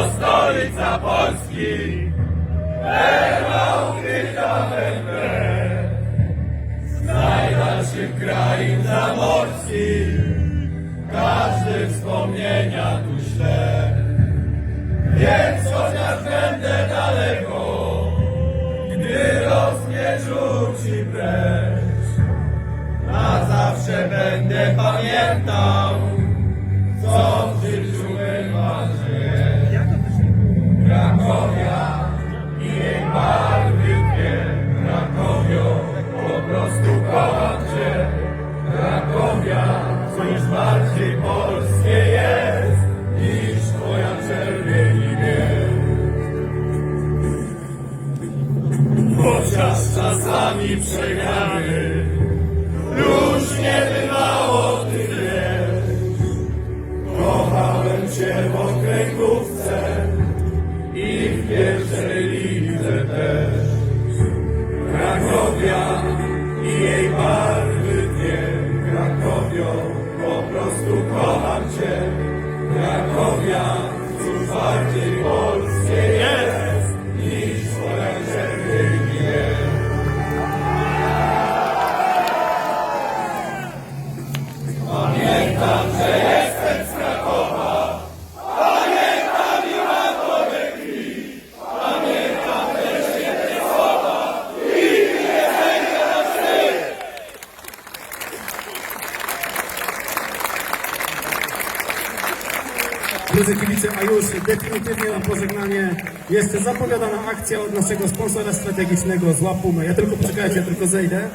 to stolica Polski. naszych krain zamorskich, każdy wspomnienia tu śle. Wiem, co nas będę daleko, gdy rozmierzu ci precz. Na zawsze będę pamiętał, czasami przegramy, już nie bywało Ty. Kochałem Cię w okręgówce i w pierwszej lidze też. Krakowia i jej barwy dwie, Krakowio, po prostu kocham Cię. Krakowia, cóż bardziej polskie Drodzy kibice, a już definitywnie na pożegnanie jest zapowiadana akcja od naszego sponsora strategicznego z Łapumy. Ja tylko poczekajcie, ja tylko zejdę.